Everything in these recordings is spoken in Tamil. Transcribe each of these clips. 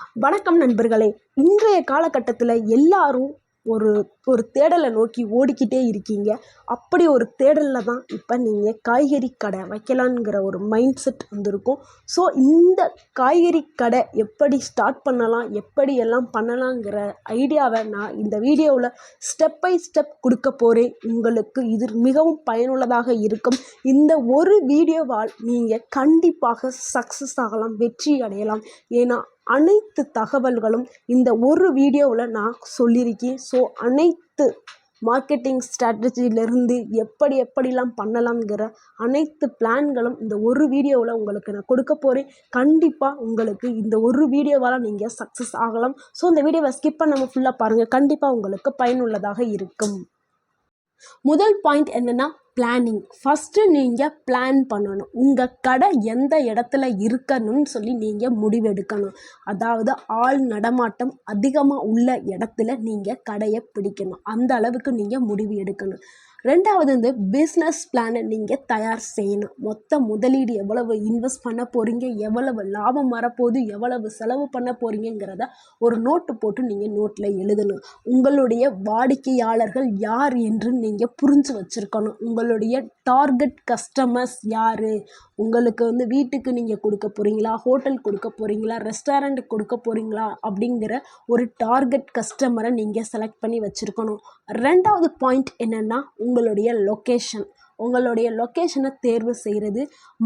வணக்கம் நண்பர்களே. இன்றைய காலகட்டத்தில் எல்லாரும் ஒரு ஒரு தேடலை நோக்கி ஓடிக்கிட்டே இருக்கீங்க. அப்படி ஒரு தேடலில் தான் இப்போ நீங்கள் காய்கறி கடை வைக்கலாங்கிற ஒரு மைண்ட் செட் வந்திருக்கும். ஸோ இந்த காய்கறி கடை எப்படி ஸ்டார்ட் பண்ணலாம் எப்படி எல்லாம் பண்ணலாங்கிற ஐடியாவை நான் இந்த வீடியோவில் ஸ்டெப் பை ஸ்டெப் கொடுக்க போகிறேன் உங்களுக்கு இது மிகவும் பயனுள்ளதாக இருக்கும். இந்த ஒரு வீடியோவால் நீங்கள் கண்டிப்பாக சக்ஸஸ் ஆகலாம் வெற்றி அடையலாம். ஏன்னா அனைத்து தகவல்களும் இந்த ஒரு வீடியோவில் நான் சொல்லியிருக்கேன். ஸோ அனைத்து மார்க்கெட்டிங் ஸ்ட்ராட்டஜியிலேருந்து எப்படி எப்படிலாம் பண்ணலாங்கிற அனைத்து பிளான்களும் இந்த ஒரு வீடியோவில் உங்களுக்கு நான் கொடுக்க போகிறேன் கண்டிப்பாக உங்களுக்கு இந்த ஒரு வீடியோவால் நீங்கள் சக்ஸஸ் ஆகலாம். ஸோ இந்த வீடியோவை ஸ்கிப் பண்ணாமல் ஃபுல்லாக பாருங்கள் கண்டிப்பாக உங்களுக்கு பயனுள்ளதாக இருக்கும். முதல் பாயிண்ட் என்னென்னா பிளானிங் ஃபஸ்ட்டு நீங்கள் பிளான் பண்ணணும். உங்கள் கடை எந்த இடத்துல இருக்கணும்னு சொல்லி நீங்கள் முடிவெடுக்கணும். அதாவது ஆள் நடமாட்டம் அதிகமாக உள்ள இடத்துல நீங்கள் கடையை பிடிக்கணும். அந்த அளவுக்கு நீங்கள் முடிவு எடுக்கணும். ரெண்டாவது வந்து பிஸ்னஸ் பிளானை நீங்கள் தயார் செய்யணும். மொத்த முதலீடு எவ்வளவு இன்வெஸ்ட் பண்ண போகிறீங்க எவ்வளவு லாபம் வரப்போகுது எவ்வளவு செலவு பண்ண போகிறீங்கிறத ஒரு நோட்டு போட்டு நீங்கள் நோட்டில் எழுதணும். உங்களுடைய வாடிக்கையாளர்கள் யார் என்று நீங்கள் புரிஞ்சு வச்சுருக்கணும். உங்களுடைய டார்கெட் கஸ்டமர்ஸ் யார்? உங்களுக்கு வந்து வீட்டுக்கு நீங்கள் கொடுக்க போகிறீங்களா ஹோட்டல் கொடுக்க போகிறீங்களா ரெஸ்டாரண்ட் கொடுக்க போகிறீங்களா அப்படிங்கிற ஒரு டார்கெட் கஸ்டமரை நீங்கள் செலக்ட் பண்ணி வச்சுருக்கணும். ரெண்டாவது பாயிண்ட் என்னென்னா உங்களுடைய லொக்கேஷன் உங்களுடைய லொக்கேஷனை தேர்வு செய்கிறது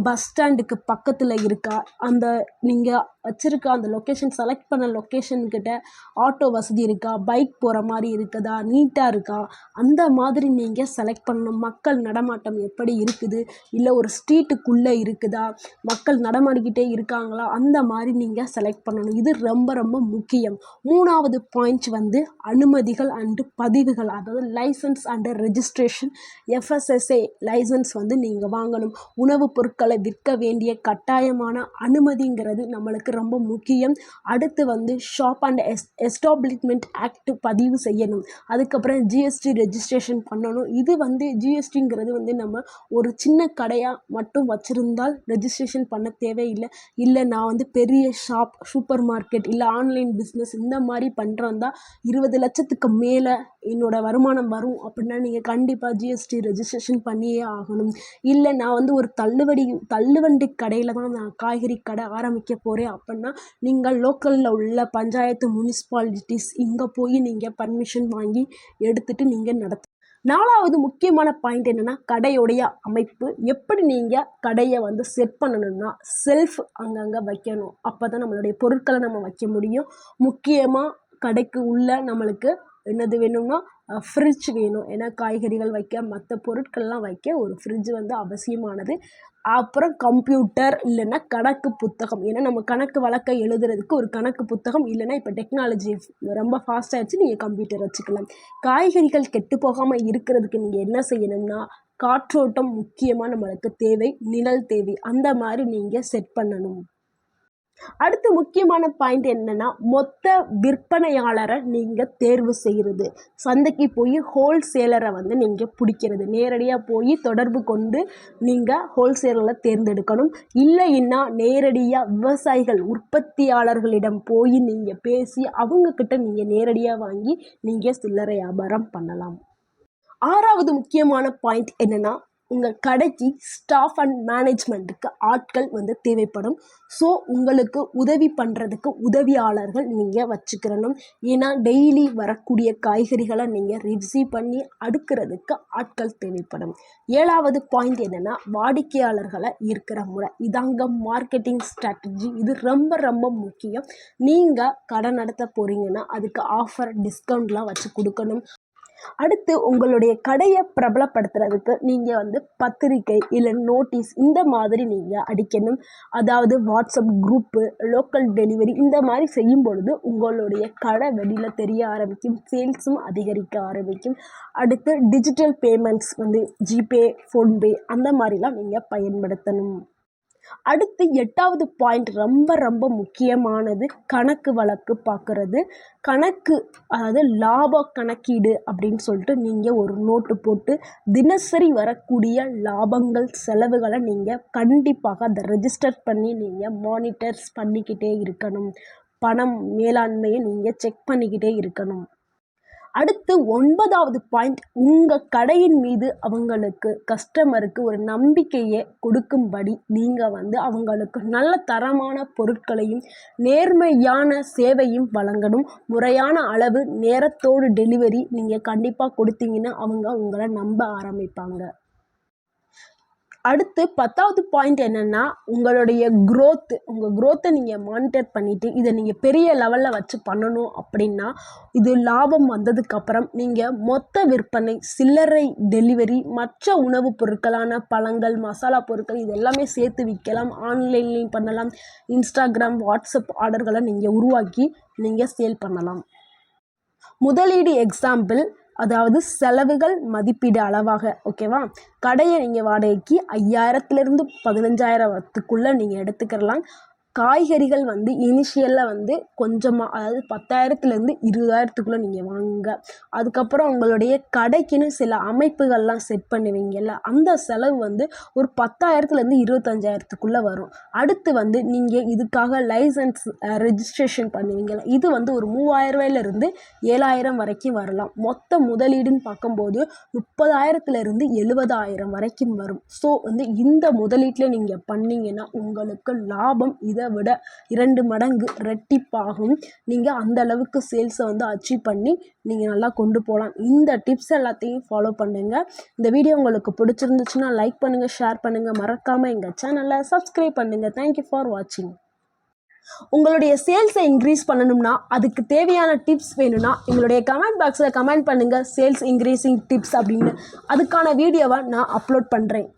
பஸ் ஸ்டாண்டுக்கு பக்கத்தில் இருக்கா? அந்த நீங்கள் வச்சுருக்க அந்த லொக்கேஷன் செலக்ட் பண்ண லொக்கேஷன்கிட்ட ஆட்டோ வசதி இருக்கா? பைக் போகிற மாதிரி இருக்குதா? நீட்டாக இருக்கா? அந்த மாதிரி நீங்கள் செலக்ட் பண்ணணும். மக்கள் நடமாட்டம் எப்படி இருக்குது? இல்லை ஒரு ஸ்ட்ரீட்டுக்குள்ளே இருக்குதா? மக்கள் நடமாடிக்கிட்டே இருக்காங்களா? அந்த மாதிரி நீங்கள் செலக்ட் பண்ணணும். இது ரொம்ப ரொம்ப முக்கியம். மூணாவது பாயிண்ட் வந்து அனுமதிகள் அண்டு பதிவுகள். அதாவது license and registration FSSA license வந்து நீங்கள் வாங்கணும். உணவுப் பொருட்களை விற்க வேண்டிய கட்டாயமான அனுமதிங்கிறது நம்மளுக்கு ரொம்ப முக்கியம். அடுத்து வந்து shop and S establishment act பதிவு செய்யணும். அதுக்கப்புறம் ஜிஎஸ்டி ரெஜிஸ்ட்ரேஷன் பண்ணணும். இது வந்து ஜிஎஸ்டிங்கிறது வந்து நம்ம ஒரு சின்ன கடையாக மட்டும் வச்சுருந்தால் ரெஜிஸ்ட்ரேஷன் பண்ண தேவையில்லை. இல்லை நான் வந்து பெரிய ஷாப் சூப்பர் மார்க்கெட் இல்லை ஆன்லைன் பிஸ்னஸ் இந்த மாதிரி பண்ணுறதா இருபது லட்சத்துக்கு மேலே என்னோட வருமானம் வரும். அப்படின்னா நீங்கள் கண்டிப்பாக ஜிஎஸ்டி ரெஜிஸ்ட்ரேஷன் பண்ணியே ஆகணும். இல்லை நான் வந்து ஒரு தள்ளுவடி தள்ளுவண்டி கடையில் தான் நான் காய்கறி கடை ஆரம்பிக்க போகிறேன் அப்படின்னா நீங்கள் லோக்கலில் உள்ள பஞ்சாயத்து முனிசிபாலிட்டிஸ் இங்கே போய் நீங்கள் பர்மிஷன் வாங்கி எடுத்துகிட்டு நீங்கள் நடத்த நாலாவது முக்கியமான பாயிண்ட் என்னென்னா கடையுடைய அமைப்பு. எப்படி நீங்கள் கடையை வந்து செட் பண்ணணும்னா செல்ஃப் அங்கங்கே வைக்கணும். அப்போ தான் நம்மளுடைய பொருட்களை நம்ம வைக்க முடியும். முக்கியமாக கடைக்கு உள்ள நம்மளுக்கு என்னது வேணும்னா ஃப்ரிட்ஜ் வேணும். ஏன்னா காய்கறிகள் வைக்க மற்ற பொருட்கள்லாம் வைக்க ஒரு ஃப்ரிட்ஜ் வந்து அவசியமானது. அப்புறம் கம்ப்யூட்டர் இல்லைன்னா கணக்கு புத்தகம். ஏன்னா நம்ம கணக்கு வழக்க எழுதுறதுக்கு ஒரு கணக்கு புத்தகம் இல்லைன்னா இப்போ டெக்னாலஜி ரொம்ப ஃபாஸ்ட்டாகிடுச்சு நீங்கள் கம்ப்யூட்டர் வச்சுக்கலாம். காய்கறிகள் கெட்டு போகாமல் இருக்கிறதுக்கு நீங்கள் என்ன செய்யணும்னா காற்றோட்டம் முக்கியமாக நம்மளுக்கு தேவை நிழல் தேவை. அந்த மாதிரி நீங்கள் செட் பண்ணணும். அடுத்து முக்கியமான பாயிண்ட் என்னென்னா மொத்த விற்பனையாளரை நீங்கள் தேர்வு செய்கிறது சந்தைக்கு போய் ஹோல்சேலரை வந்து நீங்கள் பிடிக்கிறது. நேரடியாக போய் தொடர்பு கொண்டு நீங்கள் ஹோல்சேலரை தேர்ந்தெடுக்கணும். இல்லைன்னா நேரடியாக விவசாயிகள் உற்பத்தியாளர்களிடம் போய் நீங்கள் பேசி அவங்கக்கிட்ட நீங்கள் நேரடியாக வாங்கி நீங்கள் சில்லறை வியாபாரம் பண்ணலாம். ஆறாவது முக்கியமான பாயிண்ட் என்னென்னா உங்கள் கடைக்கு ஸ்டாஃப் அண்ட் மேனேஜ்மெண்ட்டுக்கு ஆட்கள் வந்து தேவைப்படும். ஸோ உங்களுக்கு உதவி பண்ணுறதுக்கு உதவியாளர்கள் நீங்கள் வச்சுக்கிறணும் ஏன்னா டெய்லி வரக்கூடிய காய்கறிகளை நீங்கள் ரிசீவ் பண்ணி அடுக்கிறதுக்கு ஆட்கள் தேவைப்படும். ஏழாவது பாயிண்ட் என்னென்னா வாடிக்கையாளர்களை ஈர்க்கிற முறை. இதாங்க மார்க்கெட்டிங் ஸ்ட்ராட்டஜி இது ரொம்ப ரொம்ப முக்கியம். நீங்கள் கடை நடத்த போகிறீங்கன்னா அதுக்கு ஆஃபர் டிஸ்கவுண்ட்லாம் வச்சு கொடுக்கணும். அடுத்து உங்களுடைய கடையை பிரபலப்படுத்துறதுக்கு நீங்கள் வந்து பத்திரிக்கை இல்லை நோட்டீஸ் இந்த மாதிரி நீங்கள் அடிக்கணும். அதாவது வாட்ஸ்அப் குரூப்பு லோக்கல் டெலிவரி இந்த மாதிரி செய்யும் பொழுது உங்களுடைய கடை வெளியில் தெரிய ஆரம்பிக்கும் சேல்ஸும் அதிகரிக்க ஆரம்பிக்கும். அடுத்து டிஜிட்டல் பேமெண்ட்ஸ் வந்து ஜிபே ஃபோன்பே அந்த மாதிரிலாம் நீங்கள் பயன்படுத்தணும். அடுத்து எட்டாவது பாயிண்ட் ரொம்ப ரொம்ப முக்கியமானது கணக்கு வழக்கு பார்க்குறது. கணக்கு அதாவது லாப கணக்கீடு அப்படின்னு சொல்லிட்டு நீங்கள் ஒரு நோட்டு போட்டு தினசரி வரக்கூடிய லாபங்கள் செலவுகளை நீங்கள் கண்டிப்பாக அதை ரெஜிஸ்டர் பண்ணி நீங்கள் மானிட்டர்ஸ் பண்ணிக்கிட்டே இருக்கணும். பணம் மேலாண்மையை நீங்கள் செக் பண்ணிக்கிட்டே இருக்கணும். அடுத்து ஒன்பதாவது பாயிண்ட் உங்கள் கடையின் மீது அவங்களுக்கு கஸ்டமருக்கு ஒரு நம்பிக்கையை கொடுக்கும்படி நீங்கள் வந்து அவங்களுக்கு நல்ல தரமான பொருட்களையும் நேர்மையான சேவையும் வழங்கணும். முறையான அளவு நேரத்தோடு டெலிவரி நீங்கள் கண்டிப்பாக கொடுத்தீங்கன்னா அவங்க உங்களை நம்ப ஆரம்பிப்பாங்க. அடுத்து பத்தாவது பாயிண்ட் என்னென்னா உங்களுடைய க்ரோத்து உங்கள் க்ரோத்தை நீங்கள் மானிட்டர் பண்ணிவிட்டு இதை நீங்கள் பெரிய லெவலில் வச்சு பண்ணணும் அப்படின்னா இது லாபம் வந்ததுக்கப்புறம் நீங்கள் மொத்த விற்பனை சில்லறை டெலிவரி மற்ற உணவுப் பொருட்களான பழங்கள் மசாலா பொருட்கள் இது எல்லாமே சேர்த்து விற்கலாம். ஆன்லைன்லேயும் பண்ணலாம். இன்ஸ்டாகிராம் வாட்ஸ்அப் ஆர்டர்களை நீங்கள் உருவாக்கி நீங்கள் சேல் பண்ணலாம். முதலீடு எக்ஸாம்பிள் அதாவது செலவுகள் மதிப்பீடு அளவாக ஓகேவா கடையை நீங்கள் வாடகைக்கு ஐயாயிரத்துலேருந்து பதினஞ்சாயிரத்துக்குள்ளே நீங்கள் எடுத்துக்கிறலாம். காய்கறிகள் வந்து இனிஷியலில் வந்து கொஞ்சமாக அதாவது பத்தாயிரத்துலேருந்து இருபதாயிரத்துக்குள்ளே நீங்கள் வாங்குங்க. அதுக்கப்புறம் உங்களுடைய கடைக்குன்னு சில அமைப்புகள்லாம் செட் பண்ணுவீங்கல்ல அந்த செலவு வந்து ஒரு பத்தாயிரத்துலேருந்து இருபத்தஞ்சாயிரத்துக்குள்ளே வரும். அடுத்து வந்து நீங்கள் இதுக்காக லைசன்ஸ் ரெஜிஸ்ட்ரேஷன் பண்ணுவீங்கல்ல இது வந்து ஒரு மூவாயிரரூவாயிலிருந்து ஏழாயிரம் வரைக்கும் வரலாம். மொத்த முதலீடுன்னு பார்க்கும்போது முப்பதாயிரத்துலேருந்து எழுபதாயிரம் வரைக்கும் வரும். ஸோ வந்து இந்த முதலீட்டில் நீங்கள் பண்ணீங்கன்னா உங்களுக்கு லாபம் இதை விட இரண்டு மடங்கு ரெட்டிப்பாகும் நீங்கள் அந்த அளவுக்கு சேல்ஸை வந்து அச்சீவ் பண்ணி நீங்கள் நல்லா கொண்டு போகலாம் இந்த டிப்ஸ் எல்லாத்தையும் ஃபாலோ பண்ணுங்கள் இந்த வீடியோ உங்களுக்கு பிடிச்சிருந்துச்சுன்னா லைக் பண்ணுங்கள் ஷேர் பண்ணுங்கள் மறக்காமல் எங்கள் சேனலை சப்ஸ்கிரைப் பண்ணுங்கள் தேங்க்யூ ஃபார் வாட்சிங் உங்களுடைய சேல்ஸை இன்க்ரீஸ் பண்ணணும்னா அதுக்கு தேவையான டிப்ஸ் வேணும்னா எங்களுடைய கமெண்ட் பாக்ஸில் கமெண்ட் பண்ணுங்கள் சேல்ஸ் இன்க்ரீஸிங் டிப்ஸ் அப்படின்னு. அதுக்கான வீடியோவை நான் அப்லோட் பண்ணுறேன்